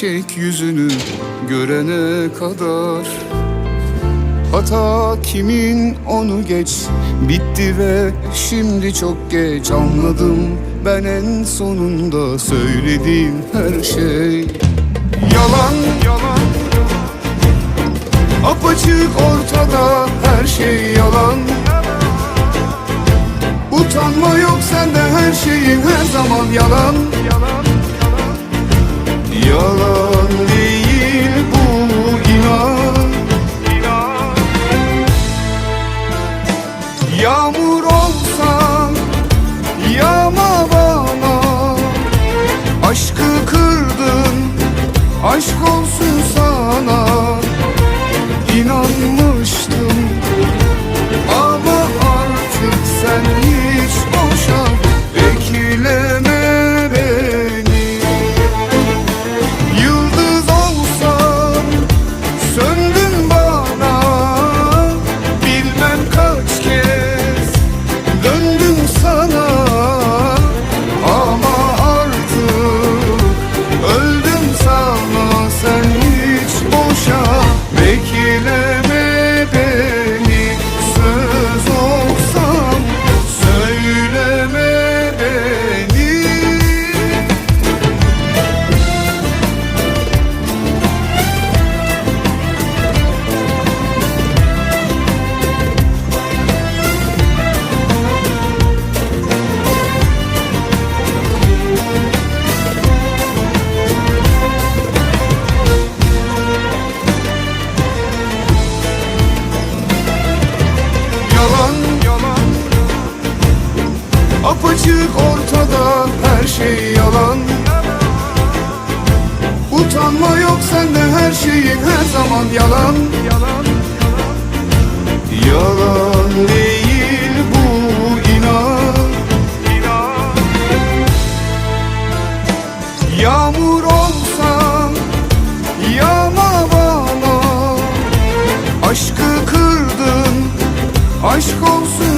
gerçek yüzünü görene kadar. Hata kimin onu geç Bitti ve şimdi çok geç. Anladım ben en sonunda söylediğim her şey. Yalan yalan Apaçık ortada her şey yalan. Utanma yok sende her şeyin her zaman yalan Yalan aşk olsun sana Apaçık ortada her şey yalan. Utanma yok sende her şeyin her zaman yalan. Yalan değil bu inan. Yağmur olsam yağma bana. Aşkı kırdın aşk olsun